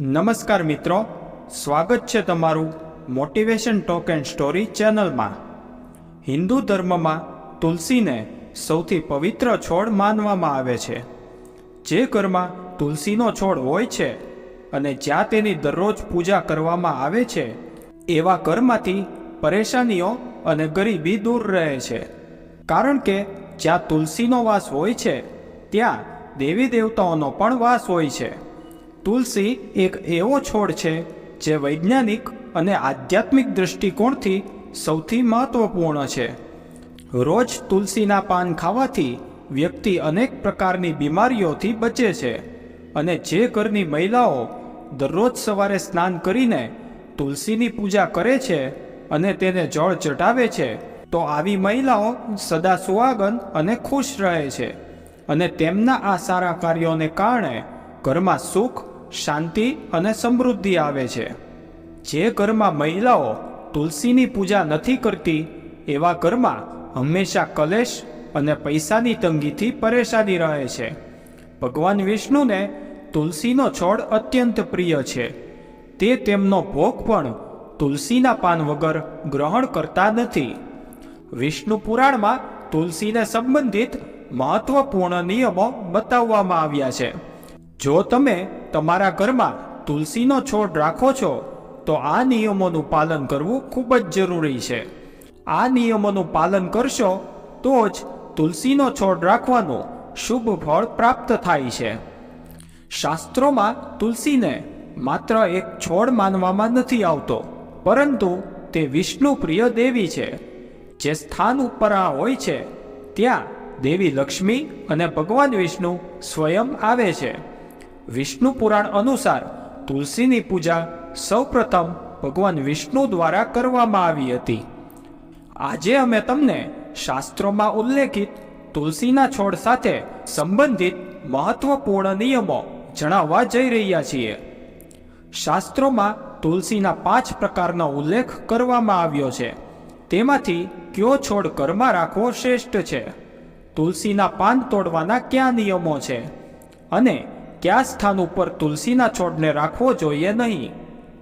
નમસ્કાર મિત્રો, સ્વાગત છે તમારું મોટિવેશન ટોક એન્ડ સ્ટોરી ચેનલમાં. હિન્દુ ધર્મમાં તુલસીને સૌથી પવિત્ર છોડ માનવામાં આવે છે. જે ઘરમાં તુલસીનો છોડ હોય છે અને જ્યાં તેની દરરોજ પૂજા કરવામાં આવે છે, એવા ઘરમાંથી પરેશાનીઓ અને ગરીબી દૂર રહે છે. કારણ કે જ્યાં તુલસીનો વાસ હોય છે, ત્યાં દેવી દેવતાઓનો પણ વાસ હોય છે. તુલસી એક એવો છોડ છે જે વૈજ્ઞાનિક અને આધ્યાત્મિક દૃષ્ટિકોણથી સૌથી મહત્વપૂર્ણ છે. રોજ તુલસીના પાન ખાવાથી વ્યક્તિ અનેક પ્રકારની બીમારીઓથી બચે છે અને જે ઘરની મહિલાઓ દરરોજ સવારે સ્નાન કરીને તુલસીની પૂજા કરે છે અને તેને જળ ચઢાવે છે, તો આવી મહિલાઓ સદા સુહાગન અને ખુશ રહે છે અને તેમના આ સારા કાર્યોને કારણે ઘરમાં સુખ શાંતિ અને સમૃદ્ધિ આવે છે. જે ઘરમાં મહિલાઓ તુલસીની પૂજા નથી કરતી, એવા ઘરમાં હંમેશા કલેશ અને પૈસાની તંગીથી પરેશાની રહે છે. ભગવાન વિષ્ણુને તુલસીનો છોડ અત્યંત પ્રિય છે. તે તેમનો ભોગ પણ તુલસીના પાન વગર ગ્રહણ કરતા નથી. વિષ્ણુ પુરાણમાં તુલસીને સંબંધિત મહત્વપૂર્ણ નિયમો બતાવવામાં આવ્યા છે. જો તમે તમારા ઘરમાં તુલસીનો છોડ રાખો છો, તો આ નિયમોનું પાલન કરવું ખૂબ જ જરૂરી છે. આ નિયમોનું પાલન કરશો, તો જ તુલસીનો છોડ રાખવાનું શુભ ફળ પ્રાપ્ત થાય છે. શાસ્ત્રોમાં તુલસીને માત્ર એક છોડ માનવામાં નથી આવતો, પરંતુ તે વિષ્ણુ પ્રિય દેવી છે. જે સ્થાન ઉપર આ હોય છે, ત્યાં દેવી લક્ષ્મી અને ભગવાન વિષ્ણુ સ્વયં આવે છે. વિષ્ણુ પુરાણ અનુસાર તુલસીની પૂજા સૌપ્રથમ ભગવાન વિષ્ણુ દ્વારા કરવામાં આવી હતી. આજે અમે તમને શાસ્ત્રોમાં ઉલ્લેખિત તુલસીના છોડ સાથે સંબંધિત મહત્વપૂર્ણ નિયમો જણાવવા જઈ રહ્યા છીએ. શાસ્ત્રોમાં તુલસીના પાંચ પ્રકારનો ઉલ્લેખ કરવામાં આવ્યો છે. તેમાંથી કયો છોડ ઘરમાં રાખવો શ્રેષ્ઠ છે? તુલસીના પાન તોડવાના કયા નિયમો છે? અને કયા સ્થાન ઉપર તુલસીના છોડને રાખવો જોઈએ નહીં?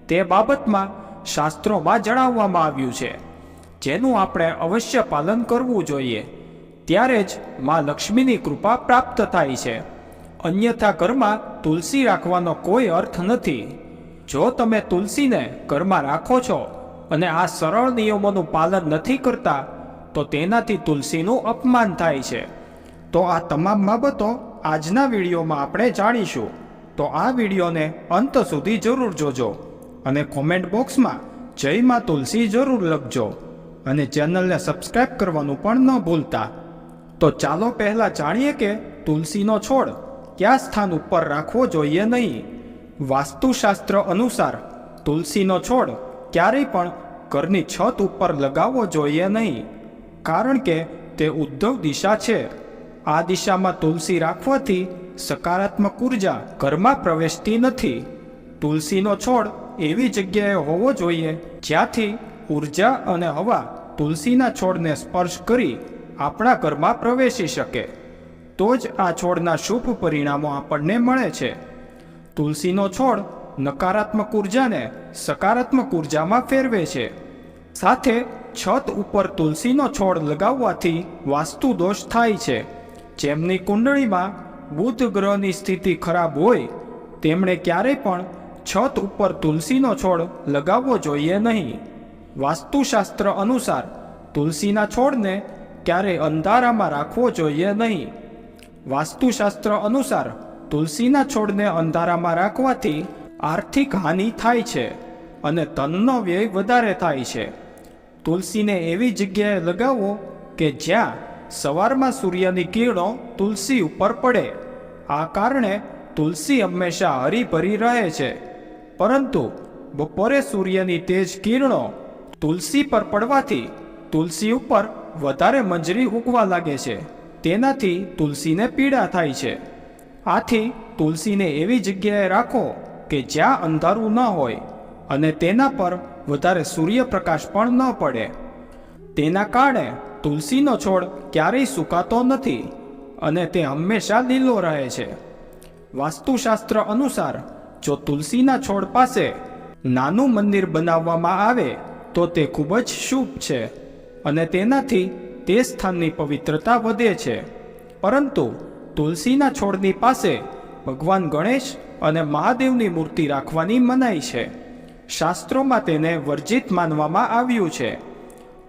તે બાબતમાં શાસ્ત્રોમાં જણાવવામાં આવ્યું છે. જેનું આપણે અવશ્ય પાલન કરવું જોઈએ. ત્યારે જ માં લક્ષ્મીની કૃપા પ્રાપ્ત થાય છે. અન્યથા ઘરમાં તુલસી રાખવાનો કોઈ અર્થ નથી. જો તમે તુલસીને ઘરમાં રાખો છો અને આ સરળ નિયમોનું પાલન નથી કરતા, તો તેનાથી તુલસીનું અપમાન થાય છે. તો આ તમામ બાબતો આજના વિડીયોમાં આપણે જાણીશું. તો આ વિડીયોને અંત સુધી જરૂર જોજો અને કોમેન્ટ બોક્સમાં જય માં તુલસી જરૂર લખજો અને ચેનલને સબસ્ક્રાઇબ કરવાનું પણ ન ભૂલતા. તો ચાલો પહેલાં જાણીએ કે તુલસીનો છોડ કયા સ્થાન ઉપર રાખવો જોઈએ નહીં? વાસ્તુશાસ્ત્ર અનુસાર તુલસીનો છોડ ક્યારેય પણ ઘરની છત ઉપર લગાવવો જોઈએ નહીં. કારણ કે તે ઉદ્ધવ દિશા છે. આ દિશામાં તુલસી રાખવાથી સકારાત્મક ઊર્જા ઘરમાં પ્રવેશતી નથી. તુલસીનો છોડ એવી જગ્યાએ હોવો જોઈએ જ્યાંથી ઊર્જા અને હવા તુલસીના છોડને સ્પર્શ કરી આપણા ઘરમાં પ્રવેશી શકે. તો જ આ છોડના શુભ પરિણામો આપણને મળે છે. તુલસીનો છોડ નકારાત્મક ઉર્જાને સકારાત્મક ઉર્જામાં ફેરવે છે. સાથે છત ઉપર તુલસીનો છોડ લગાવવાથી વાસ્તુ દોષ થાય છે. જેમની કુંડળીમાં બુધ ગ્રહની સ્થિતિ ખરાબ હોય, તેમણે ક્યારેય પણ છત ઉપર તુલસીનો છોડ લગાવવો જોઈએ નહીં. વાસ્તુશાસ્ત્ર અનુસાર, તુલસીના છોડને ક્યારેય અંધારામાં રાખવો જોઈએ નહીં. વાસ્તુશાસ્ત્ર અનુસાર, તુલસીના છોડને અંધારામાં રાખવાથી આર્થિક હાનિ થાય છે અને ધનનો વ્યય વધારે થાય છે. તુલસીને એવી જગ્યાએ લગાવવો કે જ્યાં સવારમાં સૂર્યની કિરણો તુલસી ઉપર પડે. આ કારણે તુલસી હંમેશા હરીભરી રહે છે. પરંતુ બપોરે સૂર્યની તેજ કિરણો તુલસી પર પડવાથી તુલસી ઉપર વધારે મંજરી ઉગવા લાગે છે. તેનાથી તુલસીને પીડા થાય છે. આથી તુલસીને એવી જગ્યાએ રાખો કે જ્યાં અંધારું ન હોય અને તેના પર વધારે સૂર્યપ્રકાશ પણ ન પડે. તેના કારણે તુલસીનો છોડ ક્યારેય સુકાતો નથી અને તે હંમેશા લીલો રહે છે. વાસ્તુશાસ્ત્ર અનુસાર, જો તુલસીના છોડ પાસે નાનું મંદિર બનાવવામાં આવે, તો તે ખૂબ જ શુભ છે અને તેનાથી તે સ્થાનની પવિત્રતા વધે છે. પરંતુ તુલસીના છોડની પાસે ભગવાન ગણેશ અને મહાદેવની મૂર્તિ રાખવાની મનાઈ છે. શાસ્ત્રોમાં તેને વર્જિત માનવામાં આવ્યું છે.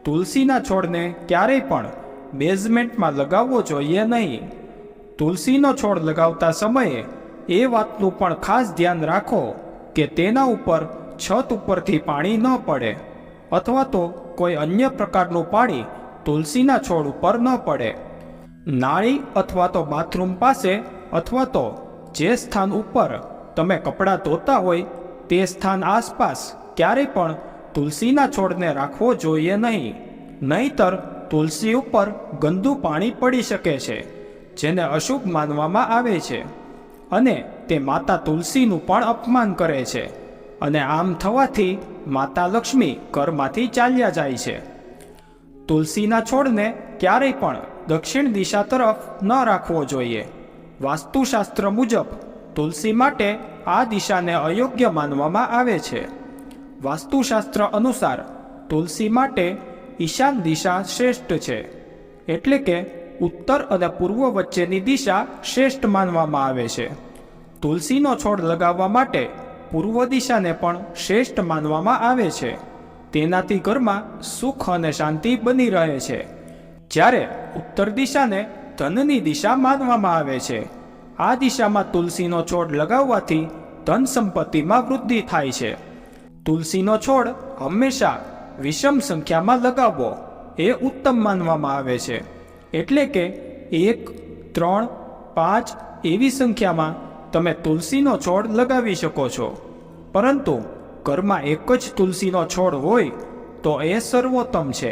તુલસીના છોડને ક્યારેય પણ બેઝમેન્ટમાં લગાવવો જોઈએ નહીં. તુલસીનો છોડ લગાવતા સમયે એ વાતનું પણ ખાસ ધ્યાન રાખો કે તેના ઉપર છત ઉપરથી પાણી ન પડે અથવા તો કોઈ અન્ય પ્રકારનું પાણી તુલસીના છોડ ઉપર ન પડે. નાળી અથવા તો બાથરૂમ પાસે અથવા તો જે સ્થાન ઉપર તમે કપડાં ધોતા હોય તે સ્થાન આસપાસ ક્યારેય પણ તુલસીના છોડને રાખવો જોઈએ નહીં. નહીતર તુલસી ઉપર ગંદુ પાણી પડી શકે છે, જેને અશુભ માનવામાં આવે છે. અને તે માતા તુલસીનું પણ અપમાન કરે છે અને આમ થવાથી માતા લક્ષ્મી ઘરમાંથી ચાલ્યા જાય છે. તુલસીના છોડને ક્યારેય પણ દક્ષિણ દિશા તરફ ન રાખવો જોઈએ. વાસ્તુશાસ્ત્ર મુજબ તુલસી માટે આ દિશાને અયોગ્ય માનવામાં આવે છે. વાસ્તુશાસ્ત્ર અનુસાર તુલસી માટે ઈશાન દિશા શ્રેષ્ઠ છે. એટલે કે ઉત્તર અને પૂર્વ વચ્ચેની દિશા શ્રેષ્ઠ માનવામાં આવે છે. તુલસીનો છોડ લગાવવા માટે પૂર્વ દિશાને પણ શ્રેષ્ઠ માનવામાં આવે છે. તેનાથી ઘરમાં સુખ અને શાંતિ બની રહે છે. જ્યારે ઉત્તર દિશાને ધનની દિશા માનવામાં આવે છે. આ દિશામાં તુલસીનો છોડ લગાવવાથી ધન સંપત્તિમાં વૃદ્ધિ થાય છે. તુલસીનો છોડ હંમેશા વિષમ સંખ્યામાં લગાવવો એ ઉત્તમ માનવામાં આવે છે. એટલે કે એક, ત્રણ, પાંચ એવી સંખ્યામાં તમે તુલસીનો છોડ લગાવી શકો છો. પરંતુ ઘરમાં એક જ તુલસીનો છોડ હોય તો એ સર્વોત્તમ છે,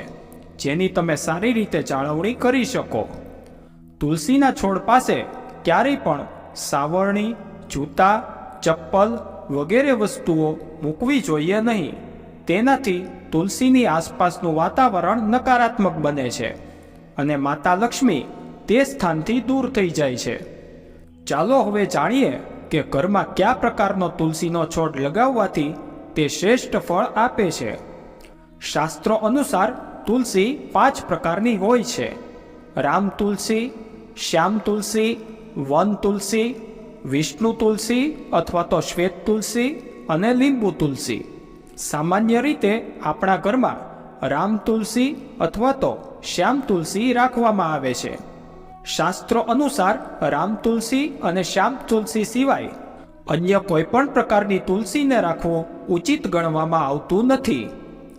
જેની તમે સારી રીતે જાળવણી કરી શકો. તુલસીના છોડ પાસે ક્યારેય પણ સાવરણી, જૂતા, ચપ્પલ વગેરે વસ્તુઓ મૂકવી જોઈએ નહીં. તેનાથી તુલસીની આસપાસનું વાતાવરણ નકારાત્મક બને છે અને માતા લક્ષ્મી તે સ્થાનથી દૂર થઈ જાય છે. ચાલો હવે જાણીએ કે ઘરમાં કયા પ્રકારનો તુલસીનો છોડ લગાવવાથી તે શ્રેષ્ઠ ફળ આપે છે. શાસ્ત્રો અનુસાર તુલસી પાંચ પ્રકારની હોય છે. રામ તુલસી, શ્યામ તુલસી, વન તુલસી વિષ્ણુ તુલસી અથવા તો શ્વેત તુલસી અને લીંબુ તુલસી સામાન્ય રીતે આપણા ઘરમાં રામ તુલસી અથવા તો શ્યામ તુલસી રાખવામાં આવે છે. શાસ્ત્રો અનુસાર રામ તુલસી અને શ્યામ તુલસી સિવાય અન્ય કોઈ પણ પ્રકારની તુલસીને રાખવો ઉચિત ગણવામાં આવતું નથી.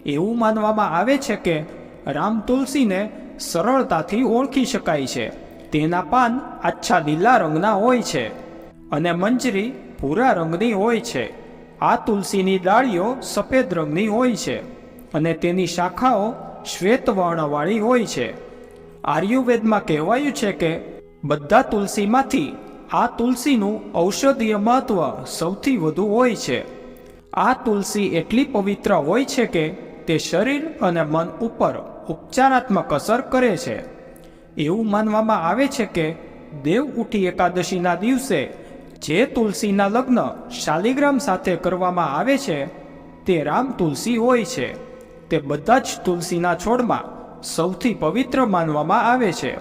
એવું માનવામાં આવે છે કે રામ તુલસીને સરળતાથી ઓળખી શકાય છે. તેના પાન આછા લીલા રંગના હોય છે. અને મંજરી ભૂરા રંગની હોય છે. આ તુલસીની ડાળીઓ સફેદ રંગની હોય છે અને તેની શાખાઓ શ્વેત વર્ણવાળી હોય છે. આયુર્વેદમાં કહેવાયું છે કે બધા તુલસીમાંથી આ તુલસીનું ઔષધીય મહત્વ સૌથી વધુ હોય છે. આ તુલસી એટલી પવિત્ર હોય છે કે તે શરીર અને મન ઉપર ઉપચારાત્મક અસર કરે છે. એવું માનવામાં આવે છે કે દેવ ઉઠી એકાદશીના દિવસે જે તુલસીના લગ્ન શાલિગ્રામ સાથે કરવામાં આવે છે, તે રામ તુલસી હોય છે. તે બધા જ તુલસીના છોડમાં સૌથી પવિત્ર માનવામાં આવે છે.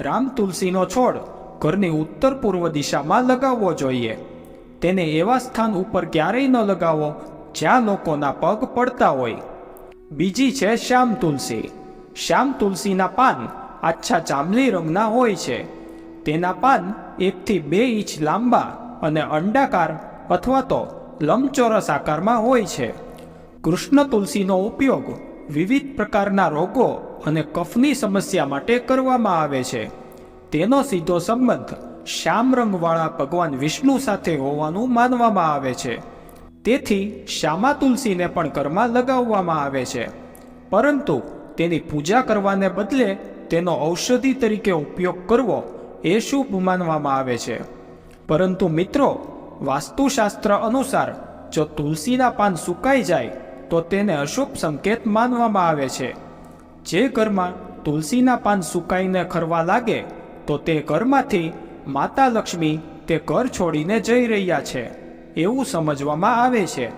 રામ તુલસીનો છોડ ઘરની ઉત્તર પૂર્વ દિશામાં લગાવવો જોઈએ. તેને એવા સ્થાન ઉપર ક્યારેય ન લગાવો જ્યાં લોકોના પગ પડતા હોય. બીજી છે શ્યામ તુલસી. શ્યામ તુલસીના પાન આછા જાંબલી રંગના હોય છે. તેના પાન એકથી બે ઇંચ લાંબા અને અંડાકાર અથવા તો લંબચોરસ આકારમાં હોય છે. કૃષ્ણ તુલસીનો ઉપયોગ વિવિધ પ્રકારના રોગો અને કફની સમસ્યા માટે કરવામાં આવે છે. તેનો સીધો સંબંધ શ્યામ રંગવાળા ભગવાન વિષ્ણુ સાથે હોવાનું માનવામાં આવે છે. તેથી શ્યામા તુલસીને પણ ઘરમાં લગાવવામાં આવે છે. પરંતુ તેની પૂજા કરવાને બદલે તેનો ઔષધિ તરીકે ઉપયોગ કરવો એ શુભ માનવામાં આવે છે. પરંતુ મિત્રો, વાસ્તુશાસ્ત્ર અનુસાર જો તુલસીના પાન સુકાઈ જાય, તો તેને અશુભ સંકેત માનવામાં આવે છે. જે ઘરમાં તુલસીના પાન સુકાઈને ખરવા લાગે, તો તે ઘરમાંથી માતા લક્ષ્મી તે ઘર છોડીને જઈ રહ્યા છે, એવું સમજવામાં આવે છે.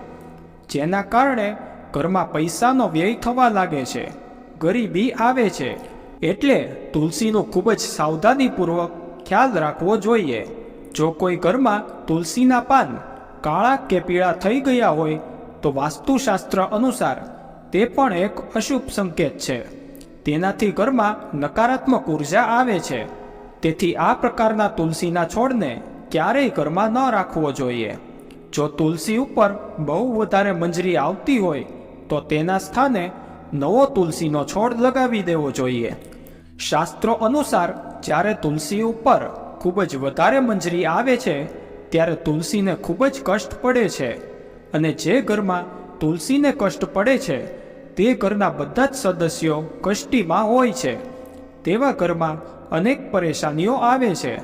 જેના કારણે ઘરમાં પૈસાનો વ્યય થવા લાગે છે. ગરીબી આવે છે. એટલે તુલસીનો ખૂબ જ સાવધાનીપૂર્વક ખ્યાલ રાખવો જોઈએ. જો કોઈ ઘરમાં તુલસીના પાન કાળા કે પીળા થઈ ગયા હોય, તો વાસ્તુશાસ્ત્ર અનુસાર તે પણ એક અશુભ સંકેત છે. તેનાથી ઘરમાં નકારાત્મક ઊર્જા આવે છે. તેથી આ પ્રકારના તુલસીના છોડને ક્યારેય ઘરમાં ન રાખવો જોઈએ. જો તુલસી ઉપર બહુ વધારે મંજરી આવતી હોય, તો તેના સ્થાને નવો તુલસીનો છોડ લગાવી દેવો જોઈએ. શાસ્ત્રો અનુસાર જ્યારે તુલસી ઉપર ખૂબ જ વધારે મંજરી આવે છે, ત્યારે તુલસીને ખૂબ જ કષ્ટ પડે છે. અને જે ઘરમાં તુલસીને કષ્ટ પડે છે, તે ઘરના બધા જ સદસ્યો કષ્ટીમાં હોય છે. તેવા ઘરમાં અનેક પરેશાનીઓ આવે છે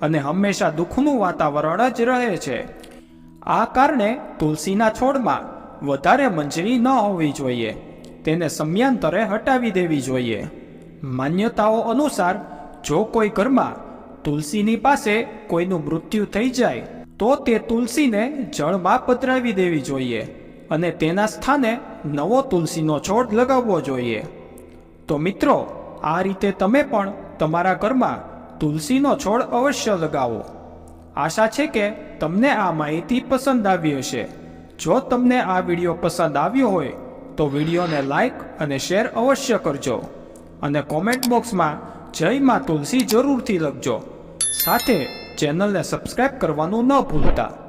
અને હંમેશા દુઃખનું વાતાવરણ જ રહે છે. આ કારણે તુલસીના છોડમાં વધારે મંજરી ન હોવી જોઈએ. તેને સમયાંતરે હટાવી દેવી જોઈએ. માન્યતાઓ અનુસાર, જો કોઈ ઘરમાં તુલસીની પાસે કોઈનું મૃત્યુ થઈ જાય, તો તે તુલસીને જળમાં પધરાવી દેવી જોઈએ અને તેના સ્થાને નવો તુલસીનો છોડ લગાવવો જોઈએ. તો મિત્રો, આ રીતે તમે પણ તમારા ઘરમાં તુલસીનો છોડ અવશ્ય લગાવો. આશા છે કે તમને આ માહિતી પસંદ આવી હશે. જો તમને આ વીડિયો પસંદ આવ્યો હોય, તો વિડીયોને લાઈક અને શેર અવશ્ય કરજો. અને કોમેન્ટ બોક્સમાં જય માં તુલસી જરૂરથી લખજો. સાથે ચેનલને સબસ્ક્રાઇબ કરવાનું ન ભૂલતા.